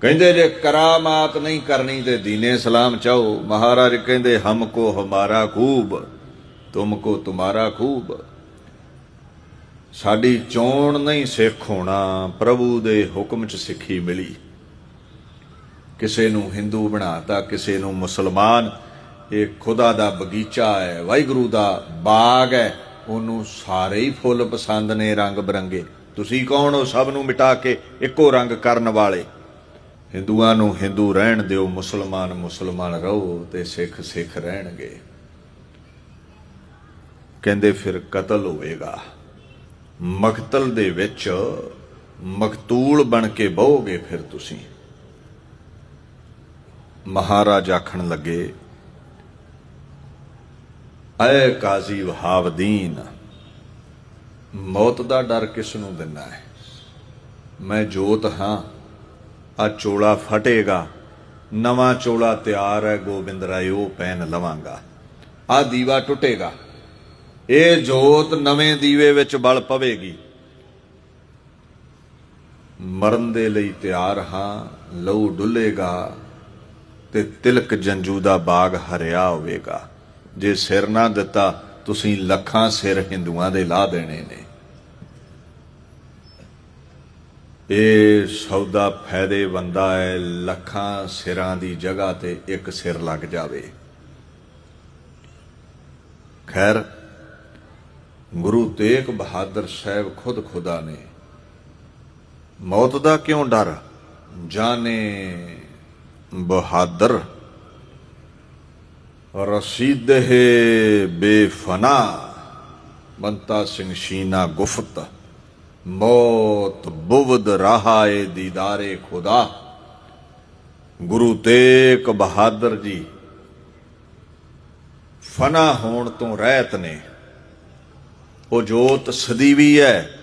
ਕਹਿੰਦੇ ਜੇ ਕਰਾਮਾਤ ਨਹੀਂ ਕਰਨੀ ਤੇ ਦੀਨੇ ਸਲਾਮ ਚਾਹੋ ਮਹਾਰਾਜ ਕਹਿੰਦੇ, ਹਮ ਕੋ ਹਮਾਰਾ ਖੂਬ ਤੁਮਕੋ ਤੁਮਾਰਾ ਖੂਬ। ਸਾਡੀ ਚੋਣ ਨਹੀਂ ਸਿੱਖ ਹੋਣਾ, ਪ੍ਰਭੂ ਦੇ ਹੁਕਮ ਚ ਸਿੱਖੀ ਮਿਲੀ। ਕਿਸੇ ਨੂੰ ਹਿੰਦੂ ਬਣਾਤਾ, ਕਿਸੇ ਨੂੰ ਮੁਸਲਮਾਨ, ਇਹ ਖੁਦਾ ਦਾ ਬਗੀਚਾ ਹੈ, ਵਾਹਿਗੁਰੂ ਦਾ ਬਾਗ ਹੈ, ਉਹਨੂੰ ਸਾਰੇ ਹੀ ਫੁੱਲ ਪਸੰਦ ਨੇ ਰੰਗ ਬਰੰਗੇ। ਤੁਸੀਂ ਕੌਣ ਹੋ ਸਭ ਨੂੰ ਮਿਟਾ ਕੇ ਇੱਕੋ ਰੰਗ ਕਰਨ ਵਾਲੇ? ਹਿੰਦੂਆਂ ਨੂੰ ਹਿੰਦੂ ਰਹਿਣ ਦਿਓ, ਮੁਸਲਮਾਨ ਮੁਸਲਮਾਨ ਰਹੋ ਤੇ ਸਿੱਖ ਸਿੱਖ ਰਹਿਣਗੇ। ਕਹਿੰਦੇ ਫਿਰ ਕਤਲ ਹੋਵੇਗਾ। ਮਕਤਲ ਦੇ ਵਿੱਚ ਮਕਤੂਲ ਬਣ ਕੇ ਬਹੋਗੇ ਫਿਰ ਤੁਸੀਂ। ਮਹਾਰਾਜ ਆਖਣ ਲੱਗੇ, ਐ ਕਾਜ਼ੀ ਵਹਾਬਦੀਨ, ਮੌਤ ਦਾ ਡਰ ਕਿਸ ਨੂੰ ਦਿੰਦਾ ਹੈ? ਮੈਂ ਜੋਤ ਹਾਂ ਆ ਚੋਲਾ ਫਟੇਗਾ, ਨਵਾਂ ਚੋਲਾ ਤਿਆਰ ਹੈ ਗੋਬਿੰਦ ਰਾਏ, ਉਹ ਪਹਿਨ ਲਵਾਂਗਾ। ਆ ਦੀਵਾ ਟੁੱਟੇਗਾ, ਇਹ ਜੋਤ ਨਵੇਂ ਦੀਵੇ ਵਿੱਚ ਬਲ ਪਵੇਗੀ। ਮਰਨ ਦੇ ਲਈ ਤਿਆਰ ਹਾਂ, ਲਹੂ ਡੁੱਲੇਗਾ ਤੇ ਤਿਲਕ ਜੰਜੂ ਦਾ ਬਾਗ ਹਰਿਆ ਹੋਵੇਗਾ। ਜੇ ਸਿਰ ਨਾ ਦਿੱਤਾ, ਤੁਸੀਂ ਲੱਖਾਂ ਸਿਰ ਹਿੰਦੂਆਂ ਦੇ ਲਾ ਦੇਣੇ ਨੇ। ਇਹ ਸੌਦਾ ਫਾਇਦੇ ਬੰਦਾ ਹੈ ਲੱਖਾਂ ਸਿਰਾਂ ਦੀ ਜਗ੍ਹਾ ਤੇ ਇੱਕ ਸਿਰ ਲੱਗ ਜਾਵੇ। ਖੈਰ, ਗੁਰੂ ਤੇਗ ਬਹਾਦਰ ਸਾਹਿਬ ਖੁਦ ਖੁਦਾ ਨੇ। ਮੌਤ ਦਾ ਕਿਉਂ ਡਰ? ਜਾਣੇ ਬਹਾਦਰ। ਰਸੀਦਹ ਬੇਫਨਾ, ਬੰਤਾ ਸਿੰਘ ਸ਼ੀਨਾ ਗੁਫਤ। ਮੌਤ ਬੁਵਦ ਰਹਾਏ ਦੀਦਾਰੇ ਖੁਦਾ। ਗੁਰੂ ਤੇਗ ਬਹਾਦਰ ਜੀ, ਫਨਾ ਹੋਣ ਤੋਂ ਰਹਿਤ ਨੇ। ਉਹ ਜੋਤ ਸਦੀਵੀ ਹੈ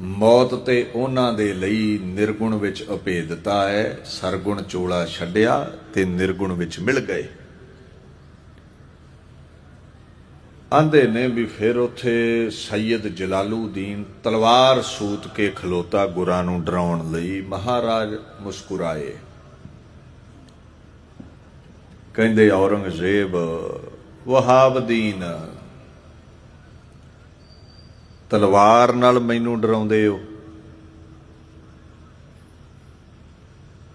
ਮੌਤ ਤੇ ਉਹਨਾਂ ਦੇ ਲਈ ਨਿਰਗੁਣ ਵਿੱਚ ਅਭੇਦਤਾ ਹੈ ਸਰਗੁਣ ਚੋਲਾ ਛੱਡਿਆ ਤੇ ਨਿਰਗੁਣ ਵਿੱਚ ਮਿਲ ਗਏ। ਆਂਦੇ ਨੇ ਵੀ ਫਿਰ ਉੱਥੇ ਸੈਯਦ ਜਲਾਲੂਦੀਨ ਤਲਵਾਰ ਸੂਤ ਕੇ ਖਲੋਤਾ ਗੁਰਾਂ ਨੂੰ ਡਰਾਉਣ ਲਈ। ਮਹਾਰਾਜ ਮੁਸਕਰਾਏ। ਕਹਿੰਦੇ, ਔਰੰਗਜ਼ੇਬ, ਵਹਾਬਦੀਨ, ਤਲਵਾਰ ਨਾਲ ਮੈਨੂੰ ਡਰਾਉਂਦੇ ਹੋ।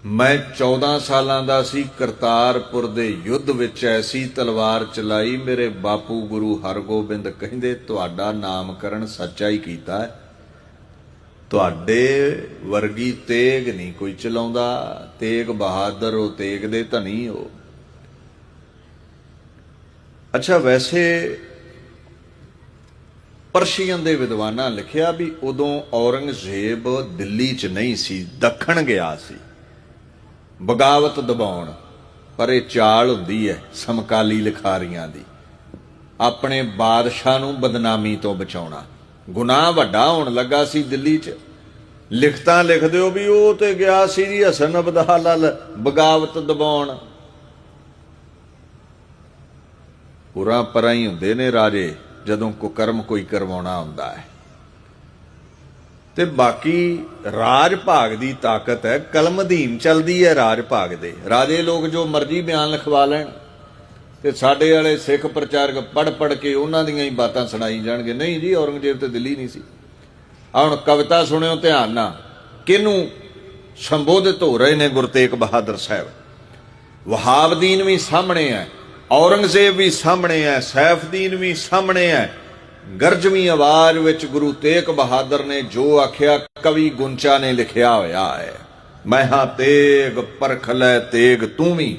ਮੈਂ 14 ਸਾਲਾਂ ਦਾ ਸੀ, ਕਰਤਾਰਪੁਰ ਦੇ ਯੁੱਧ ਵਿੱਚ ਐਸੀ ਤਲਵਾਰ ਚਲਾਈ, ਮੇਰੇ ਬਾਪੂ ਗੁਰੂ ਹਰਗੋਬਿੰਦ ਕਹਿੰਦੇ, ਤੁਹਾਡਾ ਨਾਮਕਰਨ ਸੱਚਾ ਹੀ ਕੀਤਾ ਹੈ। ਤੁਹਾਡੇ ਵਰਗੀ ਤੇਗ ਨਹੀਂ ਕੋਈ ਚਲਾਉਂਦਾ, ਤੇਗ ਬਹਾਦਰ ਹੋ ਤੇਗ ਦੇ ਧਨੀ ਹੋ ਅੱਛਾ, ਵੈਸੇ ਪਰਸ਼ੀਅਨ ਦੇ ਵਿਦਵਾਨਾਂ ਲਿਖਿਆ ਵੀ ਉਦੋਂ ਔਰੰਗਜ਼ੇਬ ਦਿੱਲੀ 'ਚ ਨਹੀਂ ਸੀ, ਦੱਖਣ ਗਿਆ ਸੀ। ਬਗਾਵਤ ਦਬਾਉਣ, ਪਰ ਇਹ ਚਾਲ ਹੁੰਦੀ ਹੈ ਸਮਕਾਲੀ ਲਿਖਾਰੀਆਂ ਦੀ। ਆਪਣੇ ਬਾਦਸ਼ਾਹ ਨੂੰ ਬਦਨਾਮੀ ਤੋਂ ਬਚਾਉਣਾ। ਗੁਨਾਹ ਵੱਡਾ ਹੋਣ ਲੱਗਾ ਸੀ ਦਿੱਲੀ 'ਚ। ਲਿਖਤਾਂ ਲਿਖ ਦਿਓ ਵੀ ਉਹ ਤੇ ਗਿਆ ਸੀ ਜੀ ਹਸਨ ਅਬਦਾਲਲ ਬਗਾਵਤ ਦਬਾਉਣ। ਪੁਰਾ ਪਰਾਂ ਹੀ ਹੁੰਦੇ ਨੇ ਰਾਜੇ, ਜਦੋਂ ਕੁਕਰਮ ਕੋਈ ਕਰਵਾਉਣਾ ਹੁੰਦਾ ਹੈ। ਤੇ ਬਾਕੀ ਰਾਜ ਭਾਗ ਦੀ ਤਾਕਤ ਹੈ, ਕਲਮ ਅਧੀਨ ਚੱਲਦੀ ਹੈ ਰਾਜ ਭਾਗ ਦੇ। ਰਾਜੇ ਲੋਕ ਜੋ ਮਰਜ਼ੀ ਬਿਆਨ ਲਿਖਵਾ ਲੈਣ ਤੇ ਸਾਡੇ ਵਾਲੇ ਸਿੱਖ ਪ੍ਰਚਾਰਕ ਪੜ ਪੜ ਕੇ ਉਹਨਾਂ ਦੀਆਂ ਹੀ ਬਾਤਾਂ ਸੁਣਾਈ ਜਾਣਗੇ। ਨਹੀਂ ਜੀ, ਔਰੰਗਜ਼ੇਬ ਤੇ ਦਿੱਲੀ ਨਹੀਂ ਸੀ। ਆਹ ਹੁਣ ਕਵਿਤਾ ਸੁਣਿਓ, ਧਿਆਨ ਨਾਲ। ਕਿਹਨੂੰ ਸੰਬੋਧਿਤ ਹੋ ਰਹੇ ਨੇ ਗੁਰੂ ਤੇਗ ਬਹਾਦਰ ਸਾਹਿਬ? ਵਹਾਬਦੀਨ ਵੀ ਸਾਹਮਣੇ ਹੈ, ਔਰੰਗਜ਼ੇਬ ਵੀ ਸਾਹਮਣੇ ਹੈ, ਸੈਫਦੀਨ ਵੀ ਸਾਹਮਣੇ ਹੈ ਗਰਜਵੀਂ ਆਵਾਜ਼ ਵਿੱਚ ਗੁਰੂ ਤੇਗ ਬਹਾਦਰ ਨੇ ਜੋ ਆਖਿਆ, ਕਵੀ ਗੁੰਚਾ ਨੇ ਲਿਖਿਆ ਹੋਇਆ ਹੈ, ਮੈਂ ਹਾਂ ਤੇਗ, ਪਰਖ ਲੈ ਤੇਗ ਤੂੰ ਵੀ।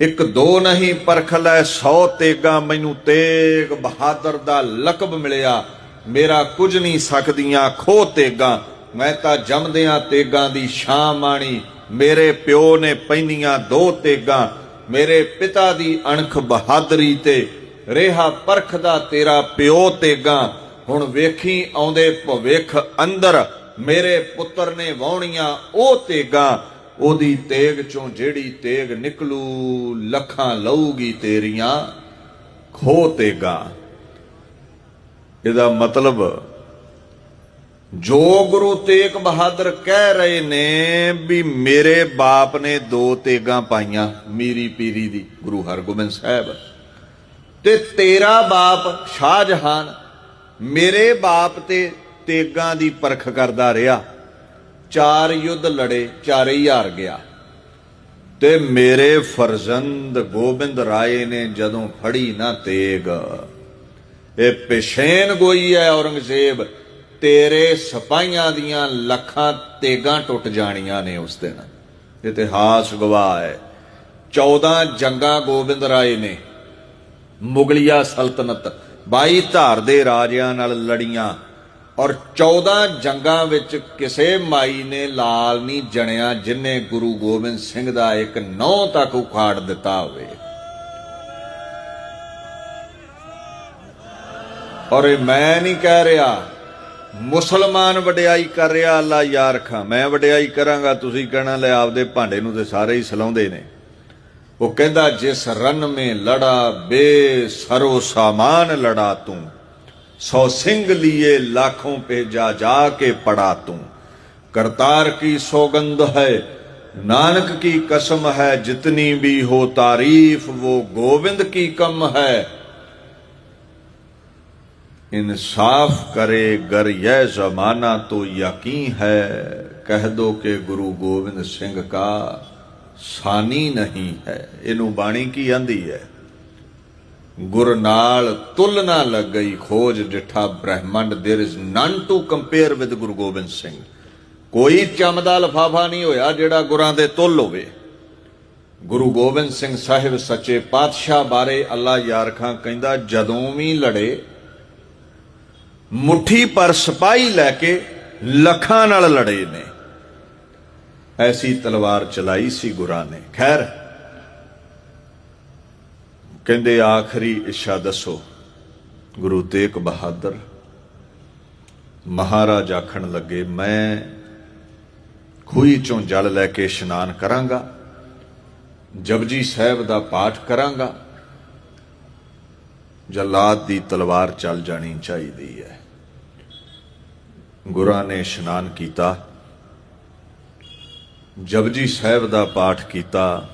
ਇੱਕ ਦੋ ਨਹੀਂ ਪਰਖ ਲੈ 100 ਤੇਗਾ, ਮੈਨੂੰ ਤੇਗ ਬਹਾਦਰ ਦਾ ਲਕਬ ਮਿਲਿਆ। ਮੇਰਾ ਕੁਝ ਨਹੀਂ ਸਕਦੀਆਂ ਖੋ ਤੇਗਾ, ਮੈਂ ਤਾਂ ਜੰਮਦਿਆਂ ਤੇਗਾਂ ਦੀ ਸ਼ਾਂ ਮਾਣੀ। ਮੇਰੇ ਪਿਓ ਨੇ ਪੈਂਦੀਆਂ ਦੋ ਤੇਗਾਂ, ਮੇਰੇ ਪਿਤਾ ਦੀ ਅਣਖ ਬਹਾਦਰੀ ਤੇ ਰਿਹਾ ਪਰਖਦਾ ਤੇਰਾ ਪਿਓ ਤੇਗਾ। ਹੁਣ ਵੇਖੀ ਆਉਂਦੇ ਭਵਿੱਖ ਅੰਦਰ, ਮੇਰੇ ਪੁੱਤਰ ਨੇ ਵਾਉਣੀਆਂ ਉਹ ਤੇਗਾ। ਉਹਦੀ ਤੇਗ ਚੋਂ ਜਿਹੜੀ ਤੇਗ ਨਿਕਲੂ, ਲੱਖਾਂ ਲਊਗੀ ਤੇਰੀਆਂ ਖੋ ਤੇਗਾ। ਇਹਦਾ ਮਤਲਬ, ਜੋ ਗੁਰੂ ਤੇਗ ਬਹਾਦਰ ਕਹਿ ਰਹੇ ਨੇ ਵੀ ਮੇਰੇ ਬਾਪ ਨੇ ਦੋ ਤੇਗਾਂ ਪਾਈਆਂ, ਮੀਰੀ ਪੀਰੀ ਦੀ, ਗੁਰੂ ਹਰਗੋਬਿੰਦ ਸਾਹਿਬ। ਤੇ ਤੇਰਾ ਬਾਪ ਸ਼ਾਹਜਹਾਨ ਮੇਰੇ ਬਾਪ ਤੇ ਤੇਗਾਂ ਦੀ ਪਰਖ ਕਰਦਾ ਰਿਹਾ। ਚਾਰ ਯੁੱਧ ਲੜੇ, ਚਾਰੇ ਹੀ ਹਾਰ ਗਿਆ। ਤੇ ਮੇਰੇ ਫਰਜ਼ੰਦ ਗੋਬਿੰਦ ਰਾਏ ਨੇ ਜਦੋਂ ਫੜੀ ਨਾ ਤੇਗ, ਇਹ ਪਿਸ਼ੇਨ ਗੋਈ ਹੈ ਔਰੰਗਜ਼ੇਬ, ਤੇਰੇ ਸਿਪਾਹੀਆਂ ਦੀਆਂ ਲੱਖਾਂ ਤੇਗਾਂ ਟੁੱਟ ਜਾਣੀਆਂ ਨੇ ਉਸ ਦਿਨ। ਇਤਿਹਾਸ ਗਵਾਹ ਹੈ 14 ਜੰਗਾਂ ਗੋਬਿੰਦ ਰਾਏ ਨੇ ਮੁਗਲਿਆ ਸਲਤਨਤ 22 ਧਾਰ ਦੇ ਰਾਜਿਆਂ ਨਾਲ ਲੜੀਆਂ, ਔਰ 14 ਜੰਗਾਂ ਵਿੱਚ ਕਿਸੇ ਮਾਈ ਨੇ ਲਾਲ ਨਹੀਂ ਜਣਿਆ ਜਿਨੇ ਗੁਰੂ ਗੋਬਿੰਦ ਸਿੰਘ ਦਾ ਇੱਕ ਨੌ ਤੱਕ ਉਖਾੜ ਦਿੱਤਾ ਹੋਵੇ। ਔਰ ਇਹ ਮੈਂ ਨਹੀਂ ਕਹਿ ਰਿਹਾ, ਮੁਸਲਮਾਨ ਵਡਿਆਈ ਕਰ ਰਿਹਾ ਅੱਲਾ ਯਾਰ ਖਾਂ, ਮੈਂ ਵਡਿਆਈ ਕਰਾਂਗਾ, ਤੁਸੀਂ ਕਹਿਣਾ ਲੈ ਆਪਦੇ ਭਾਂਡੇ ਨੂੰ ਤੇ ਸਾਰੇ ਹੀ ਸਲਾਉਂਦੇ ਨੇ। ਉਹ ਕਹਿੰਦਾ ਜਿਸ ਰਨ ਮੇ ਲੜਾ ਬੇ ਸਰੋ ਸਾਮਾਨ ਲੜਾ ਤੂੰ ਸौ सिंह लिए लाखों पे जा जा के पड़ा तू करतार की सौगंध है नानक की कसम है जितनी भी हो तारीफ वो गोविंद की कम है इंसाफ करे गर यह जमाना तो यकीन है कह दो कि गुरु गोविंद सिंह का सानी नहीं है इनू बाणी की आंदी है ਗੁਰ ਨਾਲ ਤੁਲਨਾ ਲੱਗ ਗਈ ਖੋਜ ਡਿਠਾ ਬ੍ਰਹਮੰਡ there is none to compare with Guru Gobind Singh ਕੋਈ ਚਮਦਾ ਲਫਾਫਾ ਨਹੀਂ ਹੋਇਆ ਜਿਹੜਾ ਗੁਰਾਂ ਦੇ ਤੁਲ ਹੋਵੇ ਗੁਰੂ ਗੋਬਿੰਦ ਸਿੰਘ ਸਾਹਿਬ ਸੱਚੇ ਪਾਤਸ਼ਾਹ ਬਾਰੇ ਅੱਲਾ ਯਾਰ ਖਾਂ ਕਹਿੰਦਾ ਜਦੋਂ ਵੀ ਲੜੇ ਮੁਠੀ ਪਰ ਸਿਪਾਹੀ ਲੈ ਕੇ ਲੱਖਾਂ ਨਾਲ ਲੜੇ ਨੇ ਐਸੀ ਤਲਵਾਰ ਚਲਾਈ ਸੀ ਗੁਰਾਂ ਨੇ। ਖੈਰ, ਕਹਿੰਦੇ ਆਖਰੀ ਇੱਛਾ ਦੱਸੋ, ਗੁਰੂ ਤੇਗ ਬਹਾਦਰ ਮਹਾਰਾਜ ਆਖਣ ਲੱਗੇ, ਮੈਂ ਖੂਹੀ ਚੋਂ ਜਲ ਲੈ ਕੇ ਇਸ਼ਨਾਨ ਕਰਾਂਗਾ, ਜਪਜੀ ਸਾਹਿਬ ਦਾ ਪਾਠ ਕਰਾਂਗਾ, ਜਲਾਦ ਦੀ ਤਲਵਾਰ ਚੱਲ ਜਾਣੀ ਚਾਹੀਦੀ ਹੈ। ਗੁਰਾਂ ਨੇ ਇਸ਼ਨਾਨ ਕੀਤਾ। ਜਪਜੀ ਸਾਹਿਬ ਦਾ ਪਾਠ ਕੀਤਾ।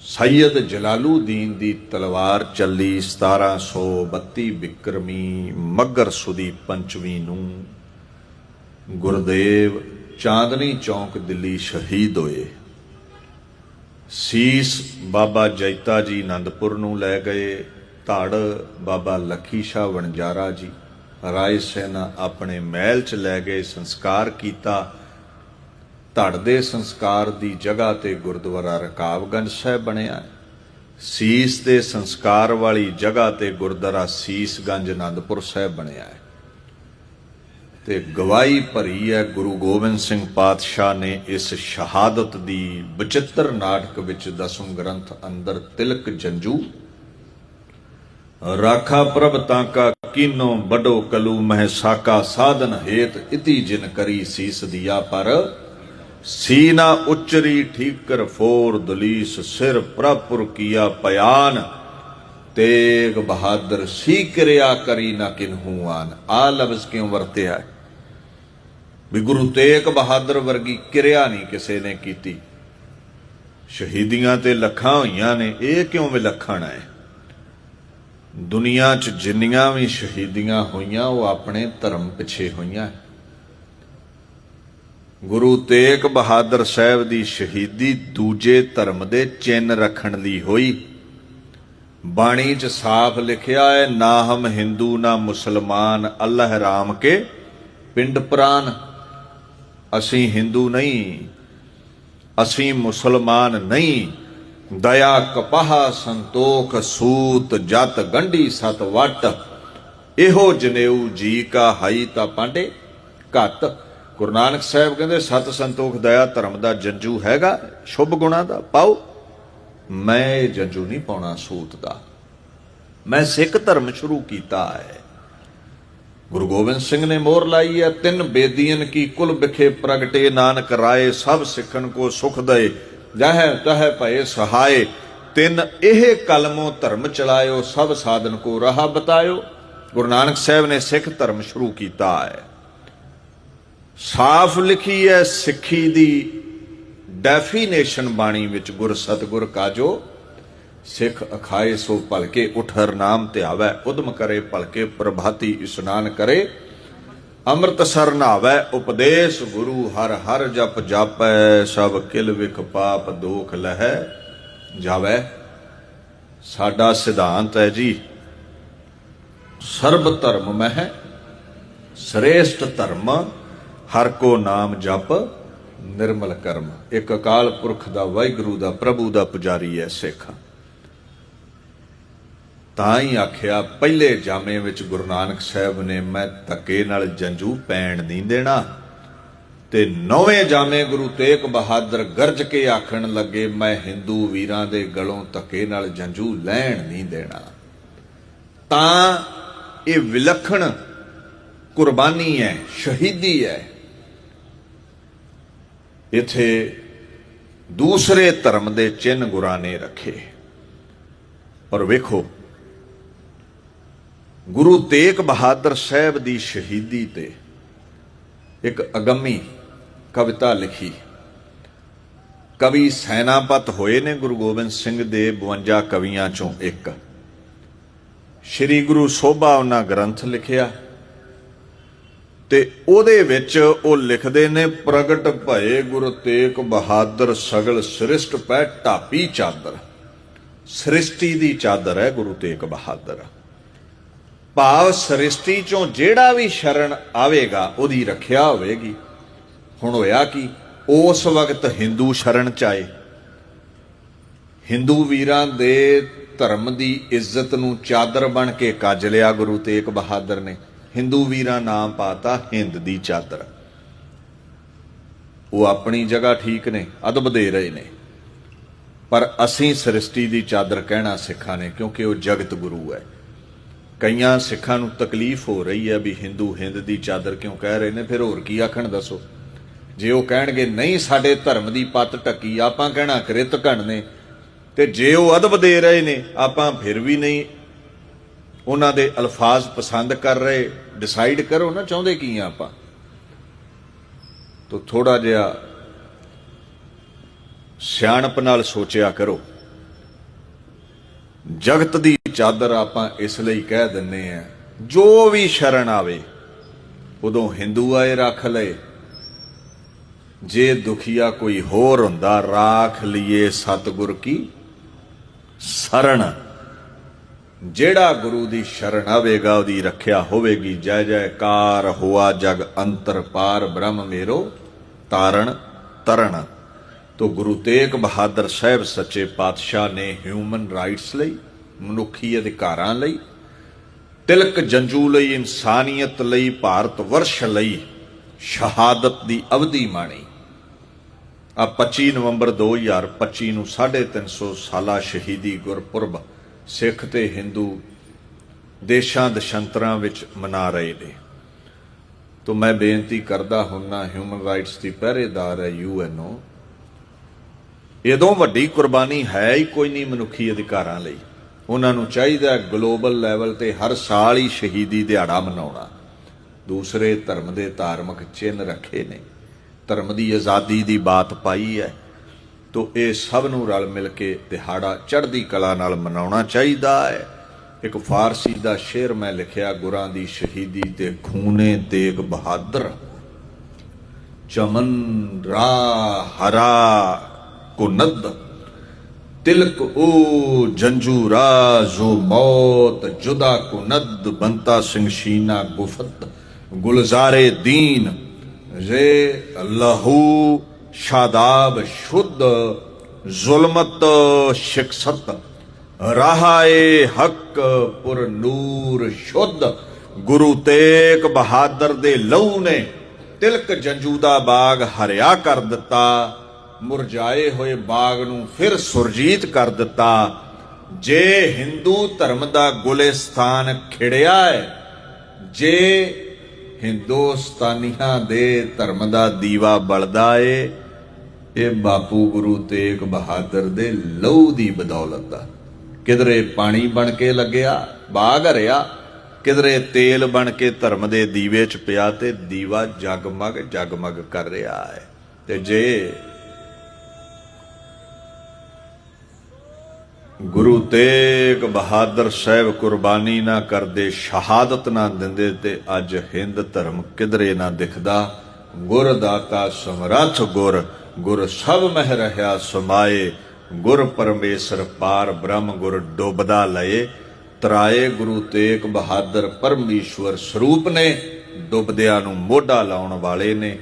ਸੈਯਦ ਜਲਾਲੂਦੀਨ ਦੀ ਤਲਵਾਰ ਚੱਲੀ 1732 ਬਿਕਰਮੀ ਮੱਗਰ ਸੁਦੀ ਪੰਚਵੀਂ ਨੂੰ। ਗੁਰਦੇਵ ਚਾਂਦਨੀ ਚੌਂਕ ਦਿੱਲੀ ਸ਼ਹੀਦ ਹੋਏ। ਸੀਸ ਬਾਬਾ ਜੈਤਾ ਜੀ ਆਨੰਦਪੁਰ ਨੂੰ ਲੈ ਗਏ। ਧੜ ਬਾਬਾ ਲੱਖੀ ਸ਼ਾਹ ਵਣਜਾਰਾ ਜੀ। ਰਾਏ ਸੈਨਾ ਆਪਣੇ ਮਹਿਲ ਚ ਲੈ ਗਏ, ਸੰਸਕਾਰ ਕੀਤਾ। ਧੜ ਦੇ ਸੰਸਕਾਰ ਦੀ ਜਗ੍ਹਾ ਤੇ ਗੁਰਦੁਆਰਾ ਰਕਾਬਗੰਜ ਸਾਹਿਬ ਬਣਿਆ ਹੈ। ਸੀਸ ਦੇ ਸੰਸਕਾਰ ਵਾਲੀ ਜਗ੍ਹਾ ਤੇ ਗੁਰਦੁਆਰਾ ਸੀਸਗੰਜ ਆਨੰਦਪੁਰ ਸਾਹਿਬ ਬਣਿਆ ਹੈ ਤੇ ਗਵਾਹੀ ਭਰੀ ਹੈ, ਗੁਰੂ ਗੋਬਿੰਦ ਸਿੰਘ ਪਾਤਸ਼ਾਹ ਨੇ ਇਸ ਸ਼ਹਾਦਤ ਦੀ ਬਚਿੱਤਰ ਨਾਟਕ ਵਿੱਚ ਦਸਮ ਗ੍ਰੰਥ ਅੰਦਰ ਤਿਲਕ ਜੰਜੂ, ਰਾਖਾ ਪ੍ਰਭ ਤਾਂਕਾ ਕੀਨੋ ਬਡੋ ਕਲੂ ਮਹਿ ਸਾਕਾ ਸਾਧਨ ਹੇਤ ਇਤੀ ਜਿਨ ਕਰੀ ਸੀਸ ਦਿਆ ਪਰ ਸੀਨਾ ਉਚਰੀ ਠੀਕਰ ਫੋਰ ਦਲੀਸ ਸਿਰ ਪ੍ਰਪੁਰ ਕੀਆ ਪਿਆਨ, ਤੇਗ ਬਹਾਦਰ ਸੀ ਕਿਰਿਆ ਕਰੀ ਨਾ ਕਿਨਹੂ ਆਨ। ਆ ਲਫ਼ਜ਼ ਕਿਉਂ ਵਰਤਿਆ ਵੀ ਗੁਰੂ ਤੇਗ ਬਹਾਦਰ ਵਰਗੀ ਕਿਰਿਆ ਨਹੀਂ ਕਿਸੇ ਨੇ ਕੀਤੀ। ਸ਼ਹੀਦੀਆਂ ਤੇ ਲੱਖਾਂ ਹੋਈਆਂ ਨੇ, ਇਹ ਕਿਉਂ ਵਿਲੱਖਣ ਹੈ? ਦੁਨੀਆ 'ਚ ਜਿੰਨੀਆਂ ਵੀ ਸ਼ਹੀਦੀਆਂ ਹੋਈਆਂ, ਉਹ ਆਪਣੇ ਧਰਮ ਪਿੱਛੇ ਹੋਈਆਂ ਗੁਰੂ ਤੇਗ ਬਹਾਦਰ ਸਾਹਿਬ ਦੀ ਸ਼ਹੀਦੀ ਦੂਜੇ ਧਰਮ ਦੇ ਚਿੰਨ ਰੱਖਣ ਲਈ ਹੋਈ। ਬਾਣੀ 'ਚ ਸਾਫ਼ ਲਿਖਿਆ ਹੈ ਨਾ ਹਮ ਹਿੰਦੂ ਨਾ ਮੁਸਲਮਾਨ, ਅੱਲਾਹ ਰਾਮ ਕੇ ਪਿੰਡ ਪ੍ਰਾਨ। ਅਸੀਂ ਹਿੰਦੂ ਨਹੀਂ, ਅਸੀਂ ਮੁਸਲਮਾਨ ਨਹੀਂ। ਦਇਆ ਕਪਾਹ ਸੰਤੋਖ ਸੂਤ ਜਤ ਗੰਢੀ ਸਤ ਵਟ। ਇਹੋ ਜਨੇਊ ਜੀ ਕਾ ਹਾਈ ਤਾਂ ਪਾਂਡੇ ਘਤ ਗੁਰੂ ਨਾਨਕ ਸਾਹਿਬ ਕਹਿੰਦੇ, ਸਤ ਸੰਤੋਖ ਦਇਆ ਧਰਮ ਦਾ ਜੰਜੂ ਹੈਗਾ, ਸ਼ੁਭ ਗੁਣਾ ਦਾ, ਪਾਓ। ਮੈਂ ਇਹ ਜੰਜੂ ਨਹੀਂ ਪਾਉਣਾ ਸੂਤ ਦਾ। ਮੈਂ ਸਿੱਖ ਧਰਮ ਸ਼ੁਰੂ ਕੀਤਾ ਹੈ। ਗੁਰੂ ਗੋਬਿੰਦ ਸਿੰਘ ਨੇ ਮੋਹਰ ਲਾਈ ਹੈ, ਤਿੰਨ ਬੇਦੀਆਂ ਕੀ ਕੁਲ ਵਿਖੇ ਪ੍ਰਗਟੇ, ਨਾਨਕ ਰਾਏ, ਸਭ ਸਿੱਖਣ ਕੋ ਸੁਖ ਦਏ। ਜਹ ਤਹ ਭਏ ਸਹਾਏ, ਤਿੰਨ ਇਹ ਕਲਮੋ ਧਰਮ ਚਲਾਇਓ, ਸਭ ਸਾਧਨ ਕੋ ਰਾਹ ਬਤਾਇਓ। ਗੁਰੂ ਨਾਨਕ ਸਾਹਿਬ ਨੇ ਸਿੱਖ ਧਰਮ ਸ਼ੁਰੂ ਕੀਤਾ ਹੈ। ਸਾਫ਼ ਲਿਖੀ ਹੈ ਸਿੱਖੀ ਦੀ ਡੈਫੀਨੇਸ਼ਨ ਬਾਣੀ ਵਿੱਚ ਗੁਰ ਸਤਗੁਰ ਕਾਜੋ, ਸਿੱਖ ਅਖਾਏ ਸੋ ਭਲਕੇ ਉਠਰ ਨਾਮ ਧਿਆਵੈ ਉਦਮ ਕਰੇ ਭਲਕੇ ਪ੍ਰਭਾਤੀ ਇਸ਼ਨਾਨ ਕਰੇ ਅੰਮ੍ਰਿਤਸਰ ਨਾਵੈ ਉਪਦੇਸ਼, ਗੁਰੂ ਹਰ ਹਰ ਜਪ ਜਾਪੈ, ਸਭ ਕਿਲ ਵਿਖ ਪਾਪ ਦੋਖ ਲਹਿ ਜਾਵੈ। ਸਾਡਾ ਸਿਧਾਂਤ ਹੈ ਜੀ, ਸਰਬ ਧਰਮ ਮਹਿ, ਸ੍ਰੇਸ਼ਟ ਧਰਮ ਹਰ ਕੋ ਨਾਮ ਜਪ ਨਿਰਮਲ ਕਰਮ। ਇੱਕ ਅਕਾਲ ਪੁਰਖ ਦਾ ਵਾਹਿਗੁਰੂ ਦਾ, ਪ੍ਰਭੂ ਦਾ ਪੁਜਾਰੀ ਹੈ ਸਿੱਖ। ਤਾਂ ਹੀ ਆਖਿਆ, ਪਹਿਲੇ ਜਾਮੇ ਵਿੱਚ ਗੁਰੂ ਨਾਨਕ ਸਾਹਿਬ ਨੇ, ਮੈਂ ਧੱਕੇ ਨਾਲ ਜੰਜੂ ਪੈਣ ਨਹੀਂ ਦੇਣਾ। ਤੇ ਨੌਵੇਂ ਜਾਮੇ ਗੁਰੂ ਤੇਗ ਬਹਾਦਰ ਗਰਜ ਕੇ ਆਖਣ ਲੱਗੇ, ਮੈਂ ਹਿੰਦੂ ਵੀਰਾਂ ਦੇ ਗਲੋਂ ਧੱਕੇ ਨਾਲ ਜੰਜੂ ਲੈਣ ਨਹੀਂ ਦੇਣਾ। ਤਾਂ ਇਹ ਵਿਲੱਖਣ ਕੁਰਬਾਨੀ ਹੈ ਸ਼ਹੀਦੀ ਹੈ ਇੱਥੇ ਦੂਸਰੇ ਧਰਮ ਦੇ ਚਿੰਨ ਗੁਰਾਂ ਨੇ ਰੱਖੇ। ਔਰ ਵੇਖੋ, ਗੁਰੂ ਤੇਗ ਬਹਾਦਰ ਸਾਹਿਬ ਦੀ ਸ਼ਹੀਦੀ ਤੇ ਇੱਕ ਅਗੰਮੀ ਕਵਿਤਾ ਲਿਖੀ। ਕਵੀ ਸੈਨਾਪਤ ਹੋਏ ਨੇ ਗੁਰੂ ਗੋਬਿੰਦ ਸਿੰਘ ਦੇ 52 ਕਵੀਆਂ ਚੋਂ ਇੱਕ। ਸ੍ਰੀ ਗੁਰੂ ਸੋਭਾ ਉਹਨਾਂ ਗ੍ਰੰਥ ਲਿਖਿਆ। ਤੇ ਉਹਦੇ ਵਿੱਚ ਉਹ ਲਿਖਦੇ ਨੇ, ਪ੍ਰਗਟ ਭਏ ਗੁਰੂ ਤੇਗ ਬਹਾਦਰ ਸਗਲ ਸ੍ਰਿਸ਼ਟ ਪੈ ਢਾਪੀ ਚਾਦਰ। ਸ੍ਰਿਸ਼ਟੀ ਦੀ ਚਾਦਰ ਹੈ ਗੁਰੂ ਤੇਗ ਬਹਾਦਰ। ਭਾਵ ਸ੍ਰਿਸ਼ਟੀ ਚੋਂ ਜਿਹੜਾ ਵੀ ਸ਼ਰਨ ਆਵੇਗਾ, ਉਹਦੀ ਰੱਖਿਆ ਹੋਵੇਗੀ। ਹੁਣ ਹੋਇਆ ਕਿ, ਉਸ ਵਕਤ ਹਿੰਦੂ ਸ਼ਰਨ ਚ ਆਏ। ਹਿੰਦੂ ਵੀਰਾਂ ਦੇ ਧਰਮ ਦੀ ਇੱਜ਼ਤ ਨੂੰ ਚਾਦਰ ਬਣ ਕੇ ਕੱਜ ਲਿਆ ਗੁਰੂ ਤੇਗ ਬਹਾਦਰ ਨੇ। ਹਿੰਦੂ ਵੀਰਾਂ ਨਾਮ ਪਾਤਾ ਹਿੰਦ ਦੀ ਚਾਦਰ। ਉਹ ਆਪਣੀ ਜਗ੍ਹਾ ਠੀਕ ਨੇ, ਅਦਬ ਦੇ ਰਹੇ ਨੇ। ਪਰ ਅਸੀਂ ਸ੍ਰਿਸ਼ਟੀ ਦੀ ਚਾਦਰ ਕਹਿਣਾ ਸਿੱਖਾਂ ਨੇ, ਕਿਉਂਕਿ ਉਹ ਜਗਤ ਗੁਰੂ ਹੈ। ਕਈਆਂ ਸਿੱਖਾਂ ਨੂੰ ਤਕਲੀਫ ਹੋ ਰਹੀ ਹੈ ਵੀ ਹਿੰਦੂ ਹਿੰਦ ਦੀ ਚਾਦਰ ਕਿਉਂ ਕਹਿ ਰਹੇ ਨੇ, ਫਿਰ ਹੋਰ ਕੀ ਆਖਣ ਦੱਸੋ? ਜੇ ਉਹ ਕਹਿਣਗੇ, ਨਹੀਂ, ਸਾਡੇ ਧਰਮ ਦੀ ਪੱਤ ਟੱਕੀ, ਆਪਾਂ ਕਹਿਣਾ ਕ੍ਰਿਤ ਘਣ ਨੇ। ਤੇ ਜੇ ਉਹ ਅਦਬ ਦੇ ਰਹੇ ਨੇ, ਆਪਾਂ ਫਿਰ ਵੀ ਨਹੀਂ। ਉਹਨਾਂ ਦੇ ਅਲਫਾਜ਼ ਪਸੰਦ ਕਰ ਰਹੇ। ਡਿਸਾਈਡ ਕਰੋ ਨਾ ਚਾਹੁੰਦੇ ਕੀ ਆ ਆਪਾਂ। ਤੋ ਥੋੜਾ ਜਿਹਾ ਸਿਆਣਪ ਨਾਲ ਸੋਚਿਆ ਕਰੋ। ਜਗਤ ਦੀ ਚਾਦਰ ਆਪਾਂ ਇਸ ਲਈ ਕਹਿ ਦਿੰਨੇ ਆ, ਜੋ ਵੀ ਸ਼ਰਨ ਆਵੇ, ਉਦੋਂ ਹਿੰਦੂ ਆਏ ਰੱਖ ਲਏ। ਜੇ ਦੁਖੀਆ ਕੋਈ ਹੋਰ ਹੁੰਦਾ, ਰਾਖ ਲਈਏ ਸਤਿਗੁਰ ਕੀ ਸਰਣ ਜਿਹੜਾ ਗੁਰੂ ਦੀ ਸ਼ਰਨ ਆਵੇਗਾ, ਉਹਦੀ ਰੱਖਿਆ ਹੋਵੇਗੀ। ਜੈ ਜੈਕਾਰ ਹੋਆ ਜਗ ਅੰਤਰ ਪਾਰ ਬ੍ਰਹਮ ਮੇਰੋ, ਤਾਰਣ ਤਰਣ। ਤੋ ਗੁਰੂ ਤੇਗ ਬਹਾਦਰ ਸਾਹਿਬ ਸੱਚੇ ਪਾਤਸ਼ਾਹ ਨੇ ਹਿਊਮਨ ਰਾਈਟਸ ਲਈ, ਮਨੁੱਖੀ ਅਧਿਕਾਰਾਂ ਲਈ, ਤਿਲਕ ਜੰਜੂ ਲਈ, ਇਨਸਾਨੀਅਤ ਲਈ, ਭਾਰਤ ਵਰਸ਼ ਲਈ ਸ਼ਹਾਦਤ ਦੀ ਅਵਧੀ ਮਾਣੀ। ਆ 25 ਨਵੰਬਰ 2025 ਨੂੰ 350 ਸਾਲਾ ਸ਼ਹੀਦੀ ਗੁਰਪੁਰਬ ਸਿੱਖ ਤੇ ਹਿੰਦੂ ਦੇਸ਼ਾਂ ਦਸ਼ੰਤਰਾਂ ਵਿੱਚ ਮਨਾ ਰਹੇ ਨੇ। ਤੋ ਮੈਂ ਬੇਨਤੀ ਕਰਦਾ ਹੁੰਨਾ ਹਿਊਮਨ ਰਾਈਟਸ ਦੀ ਪਹਿਰੇਦਾਰ ਹੈ ਯੂਐਨਓ ਇਦੋਂ ਵੱਡੀ ਕੁਰਬਾਨੀ ਹੈ ਹੀ ਕੋਈ ਨਹੀਂ ਮਨੁੱਖੀ ਅਧਿਕਾਰਾਂ ਲਈ। ਉਹਨਾਂ ਨੂੰ ਚਾਹੀਦਾ ਗਲੋਬਲ ਲੈਵਲ ਤੇ ਹਰ ਸਾਲ ਹੀ ਸ਼ਹੀਦੀ ਦਿਹਾੜਾ ਮਨਾਉਣਾ। ਦੂਸਰੇ ਧਰਮ ਦੇ ਧਾਰਮਿਕ ਚਿੰਨ ਰੱਖੇ ਨੇ। ਧਰਮ ਦੀ ਆਜ਼ਾਦੀ ਦੀ ਬਾਤ ਪਾਈ ਹੈ। ਤੋ ਇਹ ਸਭ ਨੂੰ ਰਲ ਮਿਲ ਕੇ ਦਿਹਾੜਾ ਚੜ੍ਹਦੀ ਕਲਾ ਨਾਲ ਮਨਾਉਣਾ ਚਾਹੀਦਾ ਹੈ। ਇੱਕ ਫਾਰਸੀ ਦਾ ਸ਼ੇਰ ਮੈਂ ਲਿਖਿਆ, ਗੁਰਾਂ ਦੀ ਸ਼ਹੀਦੀ ਤੇ ਖੂਨੇ ਤੇਗ ਬਹਾਦਰ। ਚਮਨ ਰਾ ਹਰਾ ਕੁਨਦ, ਤਿਲਕ ਉਹ ਜੰਜੂ ਰਾਜ਼ੋ ਮੌਤ, ਜੁਦਾ ਕੁਨਦ ਬੰਤਾ ਸਿੰਘ ਸ਼ੀਨਾ ਗੁਫਤ, ਗੁਲਜ਼ਾਰੇ ਦੀਨ, ਰੇ ਲਹੂ ਸ਼ਾਦਾਬ, ਸ਼ੁੱਧ, ਜ਼ੁਲਮਤ ਸ਼ਿਕਸਤ ਰਹਾਏ ਹੱਕ, ਪੁਰ ਨੂਰ, ਸ਼ੁੱਧ। ਗੁਰੂ ਤੇਗ ਬਹਾਦਰ ਦੇ ਲਹੂ ਨੇ ਤਿਲਕ ਜੰਜੂ ਦਾ ਬਾਗ ਹਰਿਆ ਕਰ ਦਿੱਤਾ। ਮੁਰਝਾਏ ਹੋਏ ਬਾਗ ਨੂੰ ਫਿਰ ਸੁਰਜੀਤ ਕਰ ਦਿੱਤਾ। ਜੇ ਹਿੰਦੂ ਧਰਮ ਦਾ ਗੁਲਿਸਤਾਨ ਖਿੜਿਆ ਹੈ, ਜੇ ਹਿੰਦੁਸਤਾਨੀਆਂ ਦੇ ਧਰਮ ਦਾ ਦੀਵਾ ਬਲਦਾ ਏ ਇਹ ਬਾਪੂ ਗੁਰੂ ਤੇਗ ਬਹਾਦਰ ਦੇ ਲਹੂ ਦੀ ਬਦੌਲਤ ਦਾ। ਕਿਧਰੇ ਪਾਣੀ ਬਣ ਕੇ ਲੱਗਿਆ, ਬਾਗ ਹਰਿਆ, ਕਿਧਰੇ ਤੇਲ ਬਣ ਕੇ ਧਰਮ ਦੇ ਦੀਵੇ 'ਚ ਪਿਆ ਤੇ ਦੀਵਾ ਜਗਮਗ ਜਗਮਗ ਕਰ ਰਿਹਾ ਹੈ। ਤੇ ਜੇ ਗੁਰੂ ਤੇਗ ਬਹਾਦਰ ਸਾਹਿਬ ਕੁਰਬਾਨੀ ਨਾ ਕਰਦੇ, ਸ਼ਹਾਦਤ ਨਾ ਦਿੰਦੇ ਤੇ ਅੱਜ ਹਿੰਦ ਧਰਮ ਕਿਧਰੇ ਨਾ ਦਿਖਦਾ, ਗੁਰਦਾਤਾ ਸਮਰੱਥ ਗੁਰ ਗੁਰ ਸਭ ਮਹਿ ਰਹਾ ਸਮਾਏ, ਗੁਰ ਪਰਮੇਸ਼ਰ ਪਾਰ ਬ੍ਰਹਮ ਗੁਰ ਡੁੱਬਦਾ ਲਏ। ਤਰਾਏ ਗੁਰੂ ਤੇਗ ਬਹਾਦਰ ਪਰਮੇਸ਼ਵਰ ਸਰੂਪ ਨੇ, ਡੁੱਬਦਿਆਂ ਨੂੰ ਮੋਢਾ ਲਾਉਣ ਵਾਲੇ ਨੇ।